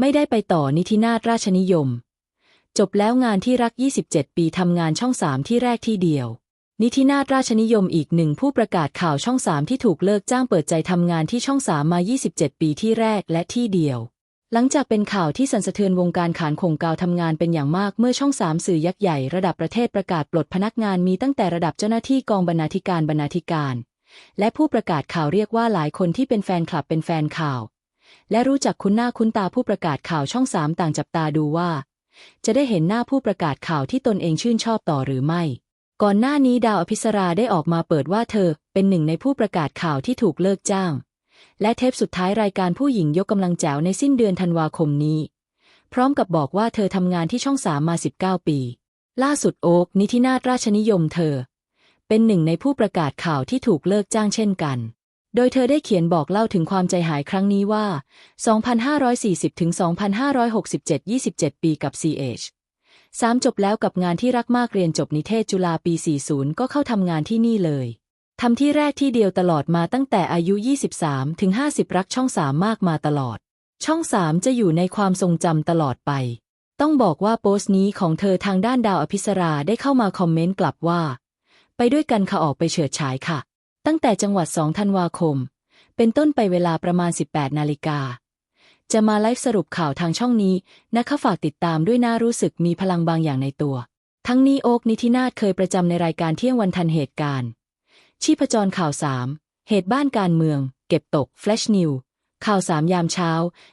ไม่ได้ไปต่อนิตินาถราชนิยม จบแล้วงานที่รัก 27 ปีทำงานช่องสามที่แรกที่เดียว นิตินาถราชนิยมอีกหนึ่งผู้ประกาศข่าวช่องสามที่ถูกเลิกจ้างเปิดใจทำงานที่ช่องสามมา 27 ปีที่แรกและที่เดียว หลังจากเป็นข่าวที่สั่นสะเทือนวงการขานคงกาวทำงานเป็นอย่างมากเมื่อช่องสามสื่อยักษ์ใหญ่ระดับประเทศประกาศปลดพนักงานมีตั้งแต่ระดับเจ้าหน้าที่กองบรรณาธิการบรรณาธิการและผู้ประกาศข่าวเรียกว่าหลายคนที่เป็นแฟนคลับเป็นแฟนข่าว และรู้จักคุ้นหน้าคุ้นตาผู้ประกาศข่าวช่องสามต่างจับตาดูว่า จะได้เห็นหน้าผู้ประกาศข่าวที่ตนเองชื่นชอบต่อหรือไม่ ก่อนหน้านี้ดาวอภิสราได้ออกมาเปิดว่าเธอเป็นหนึ่งในผู้ประกาศข่าวที่ถูกเลิกจ้าง และเทปสุดท้ายรายการผู้หญิงยกกำลังแจ๋วในสิ้นเดือนธันวาคมนี้ พร้อมกับบอกว่าเธอทำงานที่ช่องสามมา 19 ปี ล่าสุดโอ๊กนิธินาถราชนิยมเธอ เป็นหนึ่งในผู้ประกาศข่าวที่ถูกเลิกจ้างเช่นกัน โดยเธอได้เขียนบอกเล่าถึงความใจหายครั้งนี้ว่า 2540 ถึง 2567 27 ปีกับ CH สามจบแล้วกับงานที่รักมากเรียนจบนิเทศจุฬาปี 40 ก็เข้าทำงานที่นี่เลยทำที่แรกที่เดียวตลอดมาตั้งแต่อายุ 23 ถึง 50 รักช่องสามมากมาตลอด ช่องสามจะอยู่ในความทรงจำตลอดไป ต้องบอกว่าโพสต์นี้ของเธอทางด้านดาวอภิสราได้เข้ามาคอมเมนต์กลับว่า ไปด้วยกันค่ะออกไปเฉิดฉายค่ะ ตั้งแต่จังหวัด 2 ธันวาคม เป็นต้นไปเวลาประมาณ 18 นาฬิกา จะมาไลฟ์สรุปข่าวทางช่องนี้นะคะฝากติดตามด้วยน่ารู้สึกมีพลังบางอย่างในตัว ทั้งนี้โอ๊กนิธินาถเคยประจำในรายการเที่ยงวันทันเหตุการณ์ ชีพจรข่าวสามเหตุบ้านการเมือง เก็บตกแฟลชนิวข่าวสามยามเช้า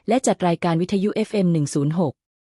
และจัดรายการวิทยุ FM 106